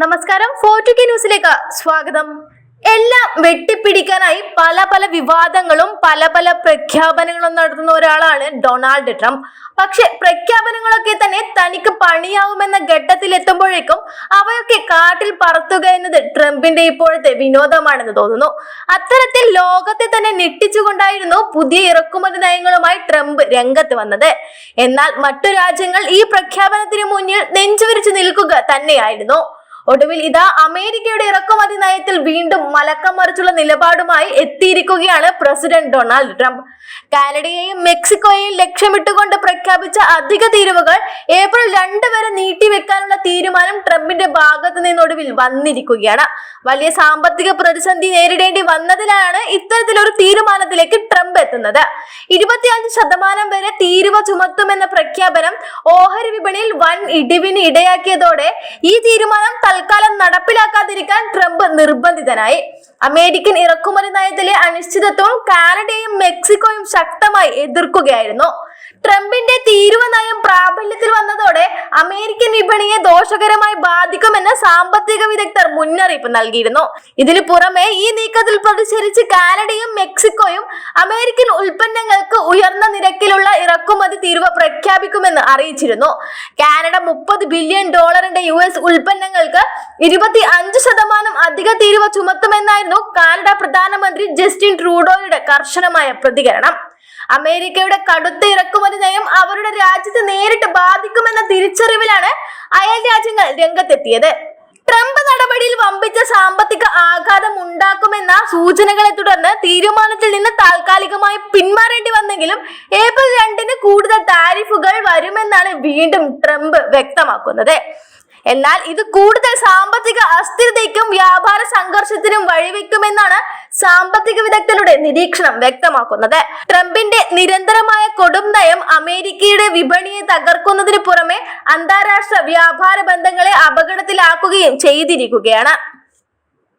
നമസ്കാരം ഫോർട്ടുക്കി ന്യൂസിലേക്ക് സ്വാഗതം. എല്ലാം വെട്ടിപ്പിടിക്കാനായി പല പല വിവാദങ്ങളും പല പല പ്രഖ്യാപനങ്ങളും നടത്തുന്ന ഒരാളാണ് ഡൊണാൾഡ് ട്രംപ്. പക്ഷെ പ്രഖ്യാപനങ്ങളൊക്കെ തന്നെ തനിക്ക് പണിയാവുമെന്ന ഘട്ടത്തിൽ എത്തുമ്പോഴേക്കും അവയൊക്കെ കാട്ടിൽ പറത്തുക എന്നത് ട്രംപിന്റെ ഇപ്പോഴത്തെ വിനോദമാണെന്ന് തോന്നുന്നു. അത്തരത്തിൽ ലോകത്തെ തന്നെ ഞെട്ടിച്ചുകൊണ്ടായിരുന്നു പുതിയ ഇറക്കുമതി നയങ്ങളുമായി ട്രംപ് രംഗത്ത് വന്നത്. എന്നാൽ മറ്റു രാജ്യങ്ങൾ ഈ പ്രഖ്യാപനത്തിന് മുന്നിൽ നെഞ്ചുവിരിച്ചു നിൽക്കുക തന്നെയായിരുന്നു. ഒടുവിൽ ഇതാ അമേരിക്കയുടെ ഇറക്കുമതി നയത്തിൽ വീണ്ടും മലക്കം മറിച്ചുള്ള നിലപാടുമായി എത്തിയിരിക്കുകയാണ് പ്രസിഡന്റ് ഡൊണാൾഡ് ട്രംപ്. കാനഡയെയും മെക്സിക്കോയെയും ലക്ഷ്യമിട്ടുകൊണ്ട് പ്രഖ്യാപിച്ച അധിക തീരുവകൾ ഏപ്രിൽ രണ്ട് വരെ നീട്ടിവെക്കാനുള്ള തീരുമാനം ട്രംപിന്റെ ഭാഗത്തു നിന്നൊടുവിൽ വന്നിരിക്കുകയാണ്. വലിയ സാമ്പത്തിക പ്രതിസന്ധി നേരിടേണ്ടി വന്നതിനാണ് ഇത്തരത്തിലൊരു തീരുമാനത്തിലേക്ക് ട്രംപ് എത്തുന്നത്. ഇരുപത്തിയഞ്ച് ശതമാനം വരെ തീരുവ ചുമത്തുമെന്ന പ്രഖ്യാപനം ഓഹരി വിപണിയിൽ വൻ ഇടിവിന് ഇടയാക്കിയതോടെ ഈ തീരുമാനം തൽക്കാലം നടപ്പിലാക്കാതിരിക്കാൻ ട്രംപ് നിർബന്ധിതനായി. അമേരിക്കൻ ഇറക്കുമതി നയത്തിലെ അനിശ്ചിതത്വം കാനഡയും മെക്സിക്കോയും ശക്തമായി എതിർക്കുകയായിരുന്നു. ട്രംപിന്റെ തീരുവ നയം പ്രാബല്യത്തിൽ വന്നതോടെ അമേരിക്കൻ വിപണിയെ ദോഷകരമായി ബാധിക്കുമെന്ന് സാമ്പത്തിക വിദഗ്ധർ മുന്നറിയിപ്പ് നൽകിയിരുന്നു. ഇതിനു പുറമെ ഈ നീക്കത്തിൽ പ്രതിഷേധിച്ച് കാനഡയും മെക്സിക്കോയും അമേരിക്കൻ ഉൽപ്പന്നങ്ങൾക്ക് ഉയർന്ന നിരക്കിലുള്ള ഇറക്കുമതി തീരുവ പ്രഖ്യാപിക്കുമെന്ന് അറിയിച്ചിരുന്നു. കാനഡ മുപ്പത് ബില്യൺ ഡോളറിന്റെ യു എസ് ഉൽപ്പന്നങ്ങൾക്ക് ഇരുപത്തി അഞ്ച് ശതമാനം അധിക തീരുവ ചുമത്തുമെന്നായിരുന്നു കാനഡ പ്രധാനമന്ത്രി ജസ്റ്റിൻ ട്രൂഡോയുടെ കർശനമായ പ്രതികരണം. അമേരിക്കയുടെ കടുത്ത ഇറക്കുമതി നയം അവരുടെ രാജ്യത്തെ നേരിട്ട് ബാധിക്കുമെന്ന തിരിച്ചറിവിലാണ് അയൽ രാജ്യങ്ങൾ രംഗത്തെത്തിയത്. ട്രംപ് നടപടിയിൽ വമ്പിച്ച സാമ്പത്തിക ആഘാതം ഉണ്ടാക്കുമെന്ന സൂചനകളെ തുടർന്ന് തീരുമാനത്തിൽ നിന്ന് താൽക്കാലികമായി പിന്മാറേണ്ടി വന്നെങ്കിലും ഏപ്രിൽ രണ്ടിന് കൂടുതൽ താരിഫുകൾ വരുമെന്നാണ് വീണ്ടും ട്രംപ് വ്യക്തമാക്കുന്നത്. എന്നാൽ ഇത് കൂടുതൽ സാമ്പത്തിക അസ്ഥിരതയ്ക്കും വ്യാപാര സംഘർഷത്തിനും വഴിവെക്കുമെന്നാണ് സാമ്പത്തിക വിദഗ്ധരുടെ നിരീക്ഷണം വ്യക്തമാക്കുന്നത്. ട്രംപിന്റെ നിരന്തരമായ കൊടും നയം അമേരിക്കയുടെ വിപണിയെ തകർക്കുന്നതിന് പുറമെ അന്താരാഷ്ട്ര വ്യാപാര ബന്ധങ്ങളെ അപകടത്തിലാക്കുകയും ചെയ്തിരിക്കുകയാണ്.